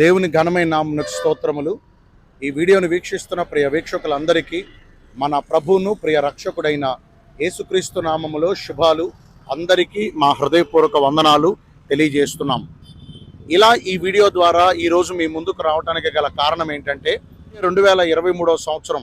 దేవుని ఘనమైన నామమునకు స్తోత్రములు. ఈ వీడియోను వీక్షిస్తున్న ప్రియ వీక్షకులందరికీ మన ప్రభువును ప్రియ రక్షకుడైన యేసుక్రీస్తు నామములో శుభాలు. అందరికీ మా హృదయపూర్వక వందనాలు తెలియజేస్తున్నాం. ఇలా ఈ వీడియో ద్వారా ఈరోజు మీ ముందుకు రావడానికి గల కారణం ఏంటంటే రెండు వేల ఇరవై మూడవ సంవత్సరం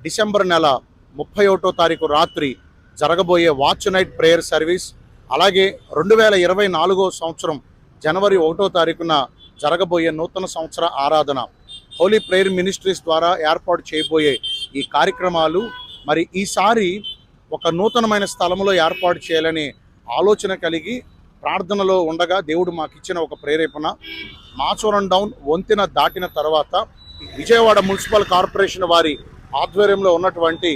డిసెంబర్ నెల ముప్పై ఒకటో తారీఖు రాత్రి జరగబోయే వాచ్ నైట్ ప్రేయర్ సర్వీస్ అలాగే రెండు వేల ఇరవై నాలుగో సంవత్సరం జనవరి ఒకటో తారీఖున జరగబోయే నూతన సంవత్సర ఆరాధన హోలీ ప్రేయర్ మినిస్ట్రీస్ ద్వారా ఏర్పాటు చేయబోయే ఈ కార్యక్రమాలు మరి ఈసారి ఒక నూతనమైన స్థలంలో ఏర్పాటు చేయాలని ఆలోచన కలిగి ప్రార్థనలో ఉండగా దేవుడు మాకు ఇచ్చిన ఒక ప్రేరేపణ. మాచూరం డౌన్ వంతెన దాటిన తర్వాత విజయవాడ మున్సిపల్ కార్పొరేషన్ వారి ఆధ్వర్యంలో ఉన్నటువంటి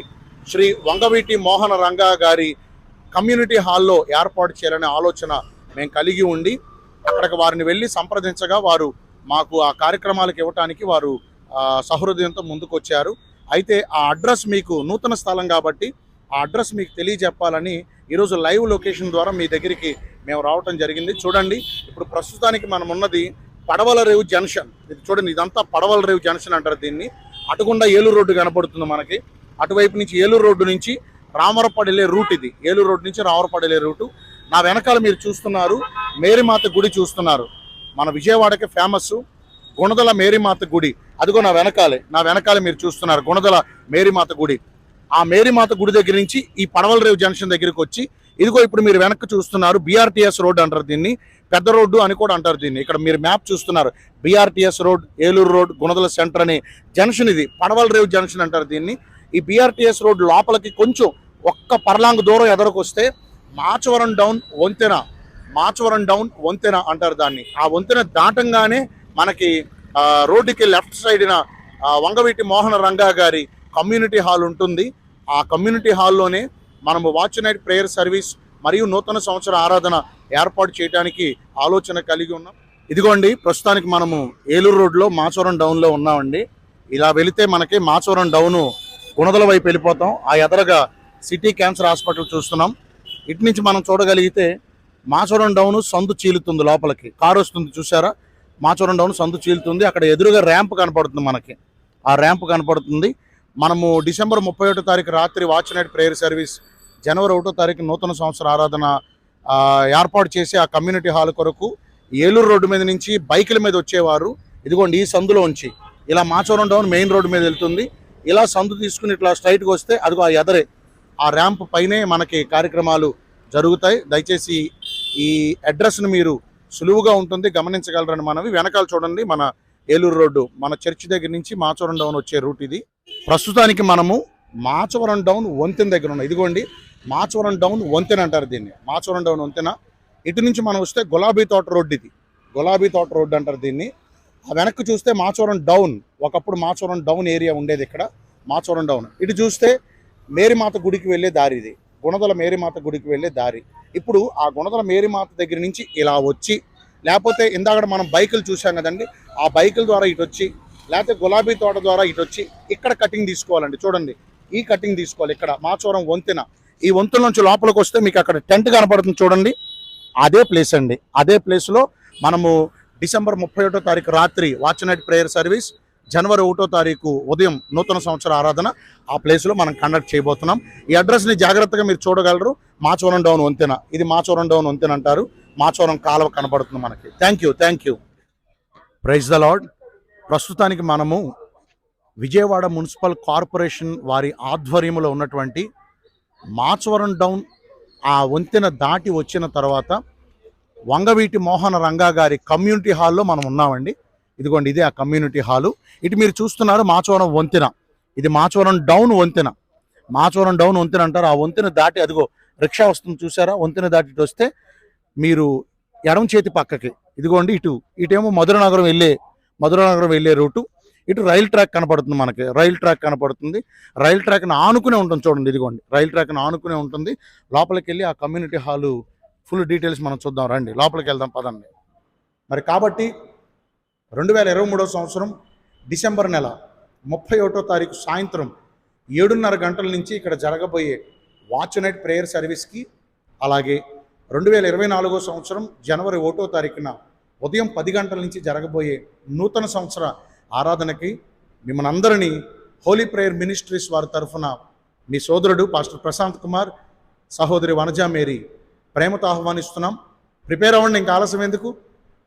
శ్రీ వంగవీటి మోహన రంగా గారి కమ్యూనిటీ హాల్లో ఏర్పాటు చేయాలనే ఆలోచన మేము కలిగి ఉండి అక్కడికి వారిని వెళ్ళి సంప్రదించగా వారు మాకు ఆ కార్యక్రమాలకు ఇవ్వటానికి వారు సహృదయంతో ముందుకొచ్చారు. అయితే ఆ అడ్రస్ మీకు నూతన స్థలం కాబట్టి ఆ అడ్రస్ మీకు తెలియజెప్పాలని ఈరోజు లైవ్ లొకేషన్ ద్వారా మీ దగ్గరికి మేము రావటం జరిగింది. చూడండి ఇప్పుడు ప్రస్తుతానికి మనం ఉన్నది పడవల రేవు జంక్షన్. ఇది చూడండి ఇదంతా పడవల రేవు జంక్షన్ అంటారు దీన్ని. అటుగుండా ఏలూరు రోడ్డు కనపడుతుంది మనకి. అటువైపు నుంచి ఏలూరు రోడ్డు నుంచి రామరపాడు వెళ్ళే రూట్ ఇది. ఏలూరు రోడ్డు నుంచి రామరపాడు వెళ్ళే రూటు. నా వెనకాల మీరు చూస్తున్నారు మేరీమాత గుడి చూస్తున్నారు. మన విజయవాడకి ఫేమస్ గుణదల మేరీమాత గుడి. అదిగో నా వెనకాలే నా వెనకాలే మీరు చూస్తున్నారు గుణదల మేరీమాత గుడి. ఆ మేరీమాత గుడి దగ్గర నుంచి ఈ పడవల రేవు జంక్షన్ దగ్గరికి వచ్చి ఇదిగో ఇప్పుడు మీరు వెనక్కి చూస్తున్నారు బీఆర్టీఎస్ రోడ్ అంటారు దీన్ని పెద్ద రోడ్డు అని కూడా అంటారు దీన్ని. ఇక్కడ మీరు మ్యాప్ చూస్తున్నారు BRTS road Eluru road Gunadala centre అనే జంక్షన్ ఇది పడవల రేవు జంక్షన్ అంటారు దీన్ని. ఈ బీఆర్టీఎస్ రోడ్ లోపలికి కొంచెం ఒక్క పర్లాంగ్ దూరం ఎదరకు వస్తే మాచవరం డౌన్ వంతెన మాచవరం డౌన్ వంతెన అంటారు దాన్ని. ఆ వంతెన దాటంగానే మనకి రోడ్డుకి లెఫ్ట్ సైడ్న వంగవీటి మోహన రంగా గారి కమ్యూనిటీ హాల్ ఉంటుంది. ఆ కమ్యూనిటీ హాల్లోనే మనము వాచ్ నైట్ ప్రేయర్ సర్వీస్ మరియు నూతన సంవత్సర ఆరాధన ఏర్పాటు చేయడానికి ఆలోచన కలిగి ఉన్నాం. ఇదిగోండి ప్రస్తుతానికి మనము ఏలూరు రోడ్లో మాచవరం డౌన్లో ఉన్నామండి. ఇలా వెళితే మనకి మాచవరం డౌను గుణదల వైపు వెళ్ళిపోతాం. ఆ ఎదరగా సిటీ క్యాన్సర్ హాస్పిటల్ చూస్తున్నాం. ఇటు నుంచి మనం చూడగలిగితే మాచూరం డౌన్ సందు చీలుతుంది లోపలికి. కారు వస్తుంది చూసారా మాచూరం డౌన్ సందు చీలుతుంది. అక్కడ ఎదురుగా ర్యాంప్ కనపడుతుంది మనకి. ఆ ర్యాంప్ కనపడుతుంది. మనము డిసెంబర్ ముప్పై ఒకటో తారీఖు రాత్రి వాచ్ నైట్ ప్రేయర్ సర్వీస్ జనవరి ఒకటో తారీఖు నూతన సంవత్సర ఆరాధన ఏర్పాటు చేసి ఆ కమ్యూనిటీ హాల్ కొరకు ఏలూరు రోడ్డు మీద నుంచి బైకుల మీద వచ్చేవారు. ఇదిగోండి ఈ సందులో ఉంచి ఇలా మాచూరం డౌన్ మెయిన్ రోడ్డు మీద వెళ్తుంది. ఇలా సందు తీసుకుని ఇట్లా స్ట్రైట్గా వస్తే అదిగో ఆ ఎదరే. ఆ ర్యాంప్ పైనే మనకి కార్యక్రమాలు జరుగుతాయి. దయచేసి ఈ అడ్రస్ను మీరు సులువుగా ఉంటుంది గమనించగలరని మనవి. వెనకాల చూడండి మన ఏలూరు రోడ్డు మన చర్చి దగ్గర నుంచి మాచవరం డౌన్ వచ్చే రూట్ ఇది. ప్రస్తుతానికి మనము మాచవరం డౌన్ వంతెన దగ్గర ఉన్నాం. ఇదిగోండి మాచవరం డౌన్ వంతెన అంటారు దీన్ని. మాచవరం డౌన్ వంతెన. ఇటు నుంచి మనం వస్తే గులాబీ తోట రోడ్డు ఇది. గులాబీ తోట రోడ్డు అంటారు దీన్ని. ఆ వెనక్కి చూస్తే మాచవరం డౌన్. ఒకప్పుడు మాచవరం డౌన్ ఏరియా ఉండేది ఇక్కడ. మాచవరం డౌన్. ఇటు చూస్తే మేరీమాత గుడికి వెళ్ళే దారి ఇది. గుణదల మేరీమాత గుడికి వెళ్ళే దారి. ఇప్పుడు ఆ గుణదల మేరీమాత దగ్గర నుంచి ఇలా వచ్చి లేకపోతే ఇందాక మనం బైకులు చూసాం కదండి ఆ బైకుల ద్వారా ఇటు వచ్చి లేకపోతే గులాబీ తోట ద్వారా ఇటు వచ్చి ఇక్కడ కటింగ్ తీసుకోవాలండి. చూడండి ఈ కటింగ్ తీసుకోవాలి ఇక్కడ మాచవరం వంతెన. ఈ వంతెన నుంచి లోపలికి వస్తే మీకు అక్కడ టెంట్ కనపడుతుంది చూడండి. అదే ప్లేస్ అండి. అదే ప్లేస్లో మనము డిసెంబర్ ముప్పై ఒకటో తారీఖు రాత్రి వాచ్ నైట్ ప్రేయర్ సర్వీస్ జనవరి ఒకటో తారీఖు ఉదయం నూతన సంవత్సర ఆరాధన ఆ ప్లేస్లో మనం కండక్ట్ చేయబోతున్నాం. ఈ అడ్రస్ని జాగ్రత్తగా మీరు చూడగలరు. మాచవరం డౌన్ వంతెన. ఇది మాచవరం డౌన్ వంతెన అంటారు. మాచవరం కాలువ కనబడుతుంది మనకి. Thank you thank you praise the lord ప్రస్తుతానికి మనము విజయవాడ మున్సిపల్ కార్పొరేషన్ వారి ఆధ్వర్యంలో ఉన్నటువంటి మాచవరం డౌన్ ఆ వంతెన దాటి వచ్చిన తర్వాత వంగవీటి మోహన రంగా గారి కమ్యూనిటీ హాల్లో మనం ఉన్నామండి. ఇదిగోండి ఇదే ఆ కమ్యూనిటీ హాలు. ఇటు మీరు చూస్తున్నారు మాచవరం వంతెన. ఇది మాచవరం డౌన్ వంతెన. మాచవరం డౌన్ వంతెన అంటారు. ఆ వంతెన దాటి అదిగో రిక్షా వస్తుంది చూసారా? వంతెన దాటి వస్తే మీరు ఎడమ చేతి పక్కకి ఇదిగోండి ఇటు ఇటేమో మధురనగరం వెళ్ళే మధురనగరం వెళ్ళే రూటు. ఇటు రైల్ ట్రాక్ కనపడుతుంది మనకి. రైల్ ట్రాక్ కనపడుతుంది. రైల్ ట్రాక్ని ఆనుకునే ఉంటుంది చూడండి ఇదిగోండి. రైల్ ట్రాక్ని ఆనుకునే ఉంటుంది. లోపలికి వెళ్ళి ఆ కమ్యూనిటీ హాలు ఫుల్ డీటెయిల్స్ మనం చూద్దాం. రండి లోపలికి వెళ్దాం పదండి. మరి కాబట్టి రెండు వేల ఇరవై మూడో సంవత్సరం డిసెంబర్ నెల ముప్పై ఒకటో తారీఖు సాయంత్రం ఏడున్నర గంటల నుంచి ఇక్కడ జరగబోయే వాచ్ నైట్ ప్రేయర్ సర్వీస్కి అలాగే రెండు వేల ఇరవై నాలుగో సంవత్సరం జనవరి ఒకటో తారీఖున ఉదయం పది గంటల నుంచి జరగబోయే నూతన సంవత్సర ఆరాధనకి మిమ్మల్ని అందరినీ హోలీ ప్రేయర్ మినిస్ట్రీస్ వారి తరఫున మీ సోదరుడు పాస్టర్ ప్రశాంత్ కుమార్ సహోదరి వనజా మేరీ ప్రేమతో ఆహ్వానిస్తున్నాం. ప్రిపేర్ అవ్వండి ఇంకా ఆలస్యం ఎందుకు?